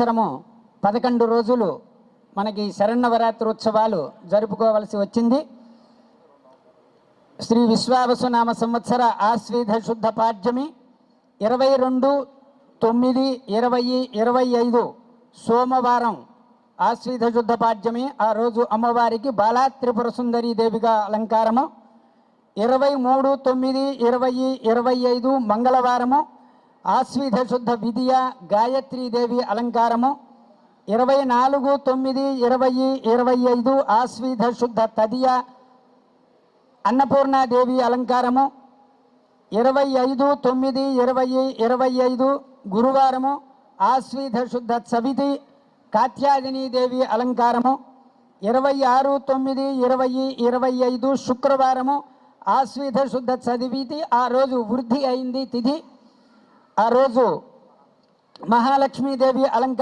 సంవత్సరము పదకొండు రోజులు మనకి శరణవరాత్రి ఉత్సవాలు జరుపుకోవలసి వచ్చింది. శ్రీ విశ్వావసునామ సంవత్సర ఆశ్వీధ శుద్ధ పాడ్యమి ఇరవై రెండు తొమ్మిది ఇరవై ఇరవై ఐదు సోమవారం ఆశ్వీధ శుద్ధ పాడ్యమి. ఆ రోజు అమ్మవారికి బాలా త్రిపుర సుందరీ దేవిగా అలంకారము. ఇరవై మూడు తొమ్మిది ఇరవై ఇరవై ఐదు మంగళవారము ఆశ్వీధ శుద్ధ విధియ గాయత్రీదేవి అలంకారము. ఇరవై నాలుగు తొమ్మిది ఇరవై ఇరవై ఐదు ఆశ్వీధ శుద్ధ తదియ అన్నపూర్ణాదేవి అలంకారము. ఇరవై ఐదు తొమ్మిది ఇరవై ఇరవై ఐదు గురువారము ఆశ్వీధ శుద్ధ సవితి కాత్యాయని దేవి అలంకారము. ఇరవై ఆరు తొమ్మిది ఇరవై ఇరవై ఐదు శుక్రవారము ఆశ్వీధ శుద్ధ చదివితి ఆ రోజు వృద్ధి అయింది తిథి. ఆ రోజు మహాలక్ష్మీదేవి అలంకార